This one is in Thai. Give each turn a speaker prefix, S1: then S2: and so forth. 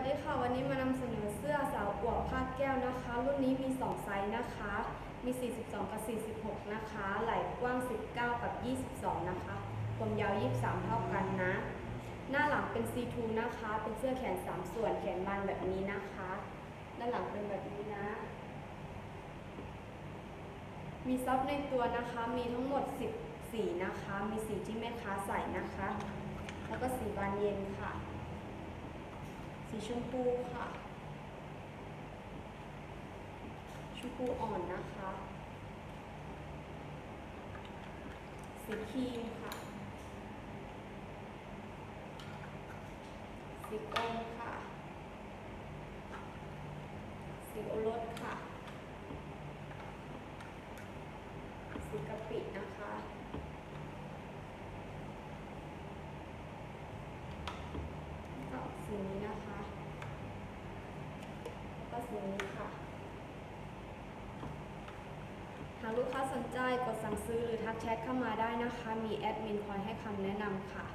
S1: วัสดีค่ะ วันนี้มานำเสนอเสื้อสาวอวบผ้าแก้วนะคะ รุ่นนี้มี 2 ไซส์นะคะ มี 42 กับ 46 นะคะ ไหล่กว้าง 19 กับ 22 นะคะความยาว 23 เท่ากันนะ หน้าหลังเป็น C2 นะคะ เป็นเสื้อแขน 3 ส่วนแขนบานแบบนี้นะคะ ด้านหลังเป็นแบบนี้นะ มีซับในตัวนะคะ มีทั้งหมด 10 สีนะคะ มีสีที่แม่ค้าใส่นะคะ แล้วก็สีบานเย็นค่ะ สีชมพูค่ะ ชมพูอ่อนนะคะ สีครีมค่ะ สีกรมค่ะ สีโอรสค่ะ สีกะปินะคะสีนี้นะคะ นี้ค่ะ หากลูกค้าสนใจกดสั่งซื้อหรือทักแชทเข้ามาได้นะคะ มีแอดมินคอยให้คำแนะนำค่ะ